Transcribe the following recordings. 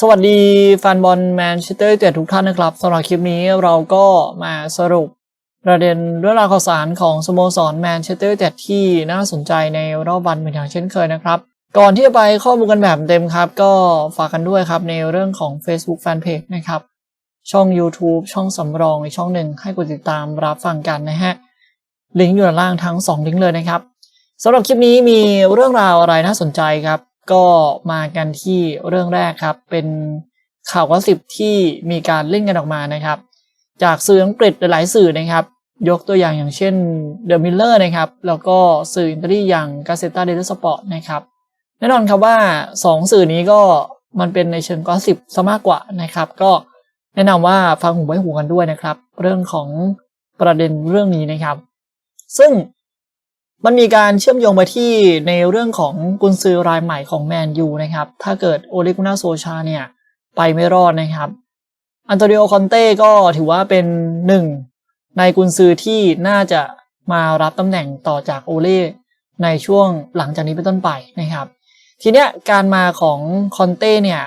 สวัสดีแฟนบอลแมนเชสเตอร์ยูไนเต็ดทุกท่านนะครับสำหรับคลิปนี้เราก็มาสรุปประเด็นเรื่องราวข่าวสารของสโมสรแมนเชสเตอร์ยูไนเต็ดที่น่าสนใจในรอบวันเหมือนอย่างเช่นเคยนะครับ ก่อนที่จะไปข้อมูลกันแบบเต็มครับ ก็ฝากกันด้วยครับในเรื่องของ Facebook Fanpage นะครับ ช่อง YouTube ช่องสำรองอีกช่องหนึ่งให้กดติดตามรับฟังกันนะฮะลิงก์อยู่ด้านล่างทั้ง 2 ลิงก์เลยนะครับสำหรับคลิปนี้มีเรื่องราวอะไรน่าสนใจครับ ก็มากันที่เรื่องแรกครับ เป็นข่าวกอสิบที่มีการเล่นกันออกมานะครับ จากสื่ออังกฤษหลายสื่อนะครับ ยกตัวอย่างอย่างเช่น The Miller นะครับ แล้วก็สื่ออินเตอรี่อย่าง Gazeta dello Sport นะครับแน่นอนครับว่า 2 สื่อนี้ก็มันเป็นในเชิงกอสิบซะมากกว่านะครับ ก็แนะนำว่าฟังหูไว้หูกันด้วยนะครับ เรื่องของประเด็นเรื่องนี้นะครับ ซึ่ง มันมีการเชื่อมโยงไปที่ในเรื่องของกุนซือรายใหม่ของแมนยูนะครับ ถ้าเกิดโอเลกุนาโซชาเนี่ย ไปไม่รอดนะครับ อันโตนิโอคอนเต้ก็ถือว่าเป็นหนึ่งในกุนซือที่น่าจะมารับตำแหน่งต่อจากโอเล่ในช่วงหลังจากนี้เป็นต้นไปนะครับ ทีเนี้ยการมาของคอนเต้เนี่ย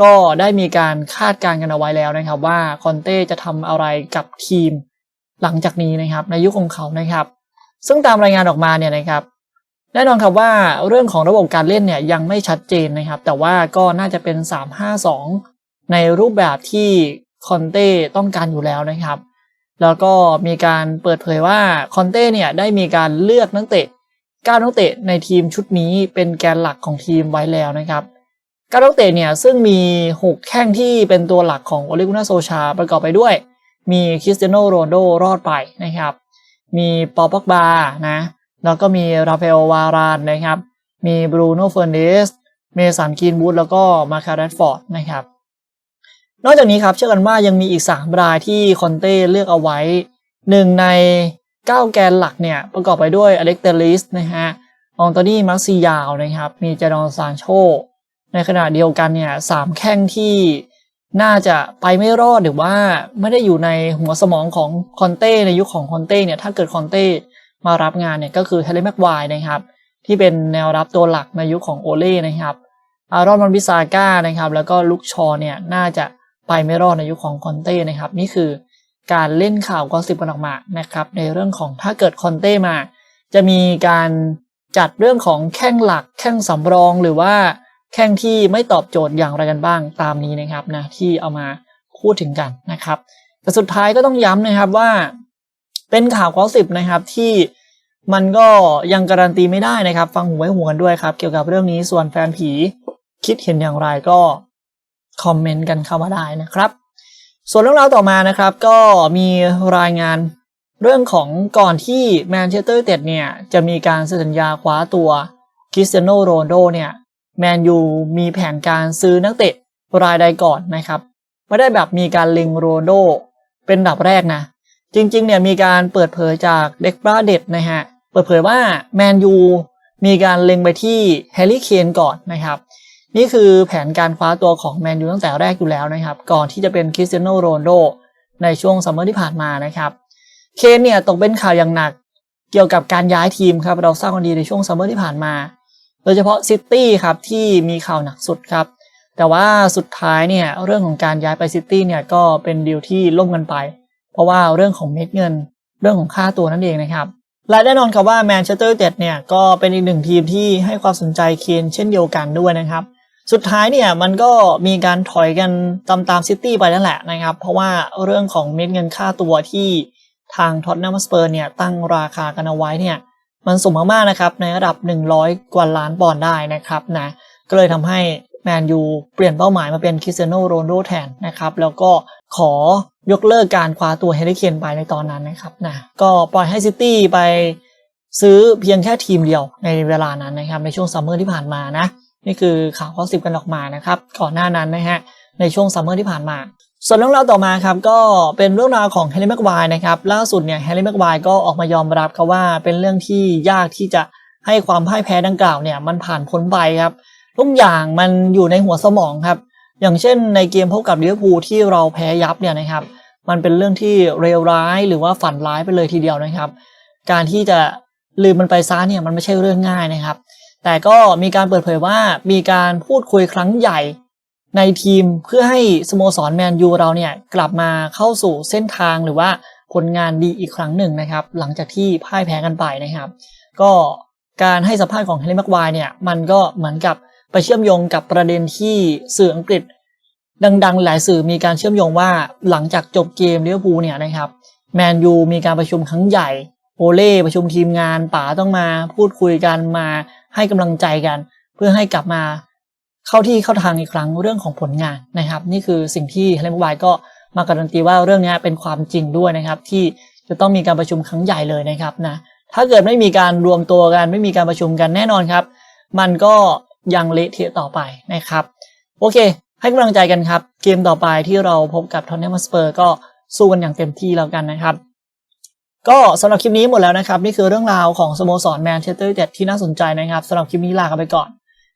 ก็ได้มีการคาดการณ์กันเอาไว้แล้วนะครับ ว่าคอนเต้จะทำอะไรกับทีมหลังจากนี้นะครับ ในยุคของเขานะครับ ซึ่งตามรายงานออกมาเนี่ยนะครับแน่นอนครับว่าเรื่องของระบบการเล่นเนี่ยยังไม่ชัดเจนนะครับ แต่ว่าก็น่าจะเป็น 3-5-2 ในรูปแบบที่คอนเต้ต้องการอยู่แล้วนะครับ แล้วก็มีการเปิดเผยว่าคอนเต้เนี่ยได้มีการเลือกนักเตะ9นักเตะในทีมชุดนี้เป็นแกนหลักของทีมไว้แล้วนะครับ9นักเตะเนี่ยซึ่งมี 6 แข้งที่เป็นตัวหลักของโอเลกุนาโซชาประกอบไปด้วย มีคริสเตียโนโรนโดรอดไปนะครับ มีปอปักบานะ แล้วก็มีราฟาเอลวารานนะครับ มีบรูโน่เฟอร์เนส เมสันกีนบูธแล้วก็มาคาร์ดฟอร์ดนะครับ นอกจากนี้ครับเชื่อกันว่ายังมีอีก 3 รายที่คอนเต้เลือกเอาไว้หนึ่งใน 9 แกนหลักเนี่ย ประกอบไปด้วยอเล็กเตลิสนะฮะ อองโตนี่มาร์ซิยาวนะครับ มีเจดอนซานโช ในขณะเดียวกันเนี่ยสามแข้งที่ น่าจะไปไม่รอดหรือว่าไม่ได้อยู่ในหัวสมองของคอนเต้ในยุคของคอนเต้เนี่ยถ้าเกิดคอนเต้มารับงานเนี่ยก็คือเทเลแม็กไวนะครับ ที่เป็นแนวรับตัวหลักในยุคของโอเล่นะครับอารอนมันบิซาก้านะครับ แล้วก็ลุกชอเนี่ยน่าจะไปไม่รอดในยุคของคอนเต้นะครับ นี่คือการเล่นข่าวก็สิบกันออกมานะครับ ในเรื่องของถ้าเกิดคอนเต้มา จะมีการจัดเรื่องของแข้งหลักแข้งสำรองหรือว่า แข้งที่ไม่ตอบโจทย์อย่างไรกันบ้างตามนี้นะครับนะที่เอามาพูดถึงกันนะครับ แต่สุดท้ายก็ต้องย้ำนะครับว่า เป็นข่าวข้อสิบนะครับที่มันก็ยังการันตีไม่ได้นะครับ ฟังหูไว้หูกันด้วยครับ เกี่ยวกับเรื่องนี้ส่วนแฟนผีคิดเห็นอย่างไรก็คอมเมนต์กันเข้ามาได้นะครับ ส่วนเรื่องราวต่อมานะครับก็มีรายงานเรื่องของก่อนที่แมนเชสเตอร์ยูไนเต็ดเนี่ยจะมีการเซ็นสัญญาคว้าตัวคริสเตียโนโรนโดเนี่ย แมนยูมีแผนการซื้อนักเตะรายใดก่อนนะครับ ไม่ได้แบบมีการเล็งโรนโดเป็นดับแรกนะ จริงๆเนี่ยมีการเปิดเผยจากเด็กบราเดตนะฮะ เปิดเผยว่าแมนยูมีการเล็งไปที่แฮร์รี่เคนก่อนนะครับ นี่คือแผนการคว้าตัวของแมนยูตั้งแต่แรกอยู่แล้วนะครับ ก่อนที่จะเป็นคริสเตียโนโรนโดในช่วงซัมเมอร์ที่ผ่านมานะครับ เคนเนี่ยตกเป็นข่าวอย่างหนัก เกี่ยวกับการย้ายทีมครับเราทราบกันดีในช่วงซัมเมอร์ที่ผ่านมา โดยเฉพาะซิตี้ครับที่มีข่าวหนักสุดครับ แต่ว่าสุดท้ายเนี่ยเรื่องของการย้ายไปซิตี้เนี่ยก็เป็นดีลที่ล่มกันไป เพราะว่าเรื่องของเม็ดเงิน เรื่องของค่าตัวนั่นเองนะครับและแน่นอนครับว่าแมนเชสเตอร์ยูไนเต็ดเนี่ยก็เป็นอีกหนึ่งทีมที่ให้ความสนใจเคนเช่นเดียวกันด้วยนะครับ สุดท้ายเนี่ยมันก็มีการถอยกันตามตามซิตี้ไปนั่นแหละนะครับ เพราะว่าเรื่องของเม็ดเงินค่าตัวที่ทางท็อตแนมสเปอร์เนี่ยตั้งราคากันเอาไว้เนี่ย มันสูงมากๆนะครับในระดับ 100 กว่าล้านปอนด์ได้นะครับนะก็เลยทำให้แมนยูเปลี่ยนเป้าหมายมาเป็นคริสเตียโนโรนโดแทนนะครับแล้วก็ขอยกเลิกการคว้าตัวเฮลิเคนไปในตอนนั้นนะครับนะก็ปล่อยให้ซิตี้ไปซื้อเพียงแค่ทีมเดียวในเวลานั้นนะครับในช่วงซัมเมอร์ที่ผ่านมานะนี่คือข่าวข้อสิบกันออกมานะครับก่อนหน้านั้นนะฮะในช่วงซัมเมอร์ที่ผ่านมา ส่วนเรื่องราวต่อมาครับก็เป็นเรื่องราวของแฮร์รี่แม็กวร์นะครับล่าสุดเนี่ยแฮร์รี่แม็กวร์ก็ออกมายอมรับครับว่าเป็นเรื่องที่ยากที่จะให้ความพ่ายแพ้ดังกล่าวเนี่ยมันผ่านพ้นไปครับทุกอย่างมันอยู่ในหัวสมองครับ อย่างเช่นในเกมพบกับลิเวอร์พูลที่เราแพ้ยับเนี่ยนะครับ มันเป็นเรื่องที่เลวร้ายหรือว่าฝันร้ายไปเลยทีเดียวนะครับ การที่จะลืมมันไปซะเนี่ยมันไม่ใช่เรื่องง่ายนะครับ แต่ก็มีการเปิดเผยว่ามีการพูดคุยครั้งใหญ่ ในทีมเพื่อให้สโมสรแมนยูเราเนี่ยกลับมาเข้าสู่เส้นทางหรือว่าผลงานดีอีกครั้งหนึ่งนะครับ หลังจากที่พ่ายแพ้กันไปนะครับ ก็การให้สัมภาษณ์ของเฮนรี่แม็กควายเนี่ยมันก็เหมือนกับไปเชื่อมโยงกับประเด็นที่สื่ออังกฤษ ดังๆ หลายสื่อมีการเชื่อมโยงว่าหลังจากจบเกมลิเวอร์พูลเนี่ยนะครับแมนยูมีการประชุมครั้งใหญ่โอเล่ประชุมทีมงานป๋าต้องมาพูดคุยกันมาให้กำลังใจกัน เพื่อให้กลับมา เข้าที่เข้าทางอีกครั้งเรื่องของผลงานนะครับ นี่คือสิ่งที่เฮเลนไวก็มาการันตีว่าเรื่องนี้เป็นความจริงด้วยนะครับ ที่จะต้องมีการประชุมครั้งใหญ่เลยนะครับนะถ้าเกิดไม่มีการรวมตัวกันไม่มีการประชุมกันแน่นอนครับ มันก็ยังเละเทะต่อไปนะครับ โอเค ให้กำลังใจกันครับ เกมต่อไปที่เราพบกับทอนเนมสเปอร์ก็สู้กันอย่างเต็มที่แล้วกันนะครับ ก็สำหรับคลิปนี้หมดแล้วนะครับ นี่คือเรื่องราวของสโมสรแมนเชสเตอร์ยูไนเต็ดที่น่าสนใจนะครับสำหรับคลิปนี้ลากันไปก่อน